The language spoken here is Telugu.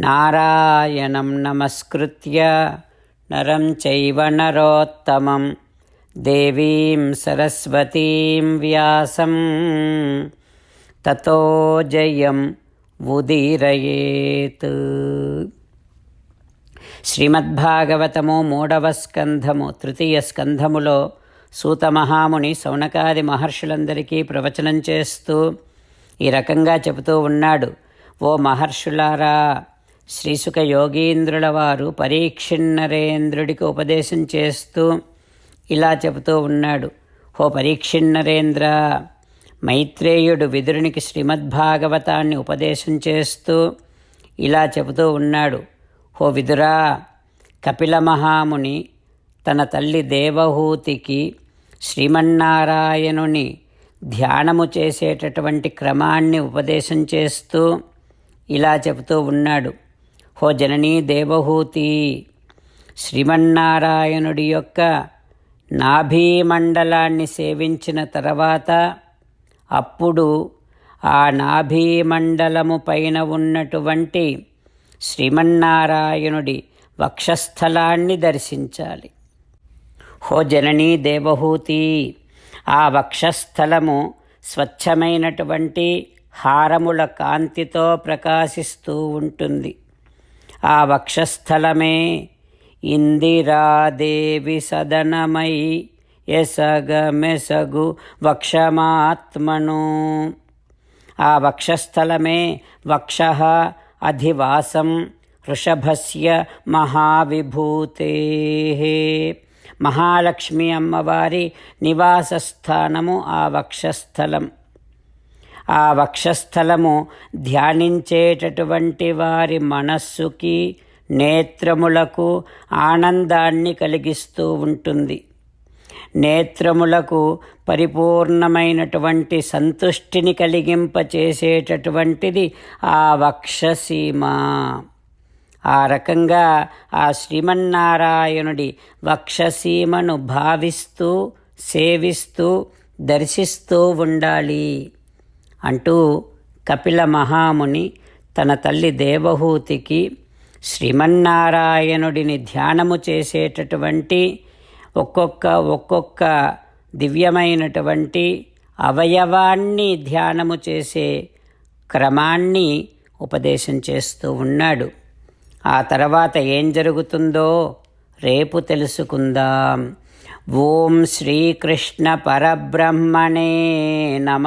నారాయణం నమస్కృత్య నరం చైవ నరోత్తమం దేవీం సరస్వతీం వ్యాసం తతో జయం ఉదీరయేత్ శ్రీమద్భాగవతము మూడవ స్కంధము తృతీయ స్కంధములో సూత మహాముని సౌనకాది మహర్షులందరికీ ప్రవచనం చేస్తూ ఈ రకంగా చెబుతూ ఉన్నాడు ఓ మహర్షులారా శ్రీసుక యోగీంద్రుల వారు పరీక్షిన్నరేంద్రుడికి ఉపదేశం చేస్తూ ఇలా చెబుతూ ఉన్నాడు. ఓ పరీక్షిన్నరేంద్ర మైత్రేయుడు విదురునికి శ్రీమద్భాగవతాన్ని ఉపదేశం చేస్తూ ఇలా చెబుతూ ఉన్నాడు. ఓ విదురా కపిల మహాముని తన తల్లి దేవహూతికి శ్రీమన్నారాయణుని ధ్యానము చేసేటటువంటి క్రమాన్ని ఉపదేశం చేస్తూ ఇలా చెబుతూ ఉన్నాడు. హో జననీ దేవహూతి. శ్రీమన్నారాయణుడి యొక్క నాభీమండలాన్ని సేవించిన తర్వాత అప్పుడు ఆ నాభీమండలము పైన ఉన్నటువంటి శ్రీమన్నారాయణుడి వక్షస్థలాన్ని దర్శించాలి. హో జననీ దేవహూతి ఆ వక్షస్థలము స్వచ్ఛమైనటువంటి హారముల కాంతితో ప్రకాశిస్తూ ఉంటుంది. ఆ వక్షస్థలమే. ఇందిరాదేవి సదనమై ఎసగమెసగు వక్షమాత్మను. ఆ వక్షస్థలమే వక్ష అధివాసం వృషభస్య మహావిభూతే. మహాలక్ష్మి అమ్మవారి నివాసస్థానము ఆ వక్షస్థలం. ఆ వక్షస్థలము ధ్యానించేటటువంటి వారి మనస్సుకి నేత్రములకు ఆనందాన్ని కలిగిస్తూ ఉంటుంది. నేత్రములకు పరిపూర్ణమైనటువంటి సంతుష్టిని కలిగింపచేసేటటువంటిది ఆ వక్షసీమ. ఆ రకంగా ఆ శ్రీమన్నారాయణుడి వక్షసీమను భావిస్తూ సేవిస్తూ దర్శిస్తూ ఉండాలి. అంటూ కపిల మహాముని తన తల్లి దేవహూతికి శ్రీమన్నారాయణుడిని ధ్యానము చేసేటటువంటి ఒక్కొక్క ఒక్కొక్క దివ్యమైనటువంటి అవయవాన్ని ధ్యానము చేసే క్రమాన్ని ఉపదేశం చేస్తూ ఉన్నాడు. ఆ తర్వాత ఏం జరుగుతుందో రేపు తెలుసుకుందాం. ఓం శ్రీకృష్ణ పరబ్రహ్మణే నమ.